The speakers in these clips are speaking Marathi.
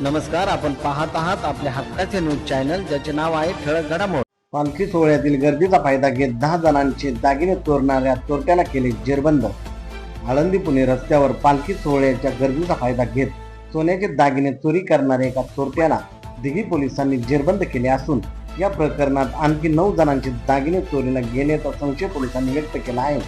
नमस्कार आपण पाहत आहात आपल्या हक्काचे न्यूज चॅनल ज्याचे नाव आहे ठळक घडामोड. पालखी सोहळ्यातील गर्दीचा फायदा घेत दहा जणांचे दागिने चोरणाऱ्या चोरट्याला केले जेरबंद. आळंदी पुणे रस्त्यावर पालखी सोहळ्याच्या गर्दीचा फायदा घेत सोन्याचे दागिने चोरी करणाऱ्या एका चोरट्याला दिघी पोलिसांनी जेरबंद केले असून या प्रकरणात आणखी नऊ जणांचे दागिने चोरीला गेल्याचा संशय पोलिसांनी व्यक्त केला आहे.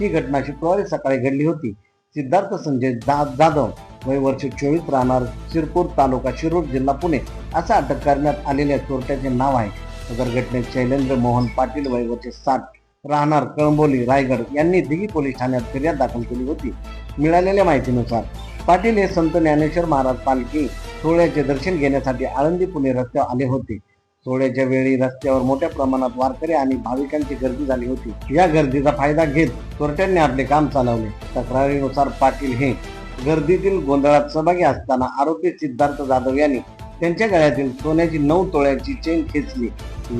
ही घटना शुक्रवारी सकाळी घडली होती. सिद्धार्थ संजय जा जाधव वय वर्ष चोवीस राहणार शिरपूर तालुका शिरूर जिल्हा पुणे असं अटक करण्यात आलेल्या चोरट्याचे नाव आहे. सदर घटनेत शैलेंद्र मोहन पाटील वय वर्ष साठ राहणार कळंबोली रायगड यांनी दिघी पोलीस ठाण्यात फिर्याद दाखल केली होती. मिळालेल्या माहितीनुसार पाटील हे संत ज्ञानेश्वर महाराज पालखी सोहळ्याचे दर्शन घेण्यासाठी आळंदी पुणे रस्त्यावर आले होते. सोहळ्याच्या वेळी रस्त्यावर मोठ्या प्रमाणात वारकरी आणि भाविकांची गर्दी झाली होती. या गर्दीचा फायदा घेत चोरट्यांनी आपले काम चालवले. तक्रारीनुसार पाटील हे गर्दीतील गोंधळात सहभागी असताना आरोपी सिद्धार्थ जाधव यांनी त्यांच्या गळ्यातील सोन्याची नऊ तोळ्याची चेन खेचली.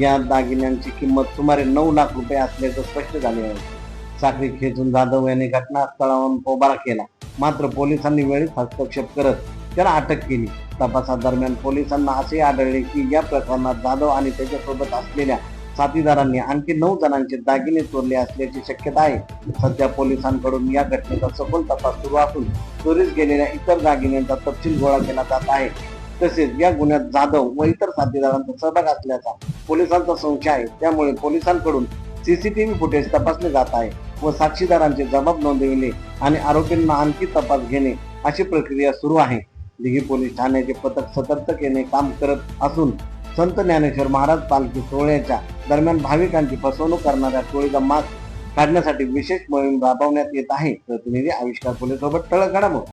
या दागिन्यांची किंमत सुमारे नऊ लाख रुपये असल्याचं स्पष्ट झाले आहे. साखळी खेचून जाधव यांनी घटनास्थळावरून पोबारा केला. मात्र पोलिसांनी वेळीच हस्तक्षेप करत त्याला अटक केली. तपासादरम्यान पोलिसांना असे आढळले की या प्रकरणात जाधव आणि त्याच्यासोबत असलेल्या साथीदारांनी आणखी नऊ जणांचे दागिने चोरले असल्याची शक्यता आहे. सध्या पोलिसांकडून या घटनेचा सखोल तपास सुरू असून चोरीस गेलेल्या इतर दागिन्यांचा तपशील गोळा केला जात आहे. तसेच या गुन्ह्यात जाधव व इतर साथीदारांचा सहभाग असल्याचा पोलिसांचा संशय आहे. त्यामुळे पोलिसांकडून सीसीटीव्ही फुटेज तपासले जात आहे व साक्षीदारांचे जबाब नोंदविणे आणि आरोपींना आणखी तपास घेणे अशी प्रक्रिया सुरू आहे. दिघी पोलीस ठाण्याचे पथक सतर्कतेने काम करत असून संत ज्ञानेश्वर महाराज पालखी सोहळ्याच्या दरम्यान भाविकांची फसवणूक करणाऱ्या टोळीचा माग काढण्यासाठी विशेष मोहीम राबवण्यात येत आहे. प्रतिनिधी आविष्कार पोलीस सोबत ठळक घडामोड.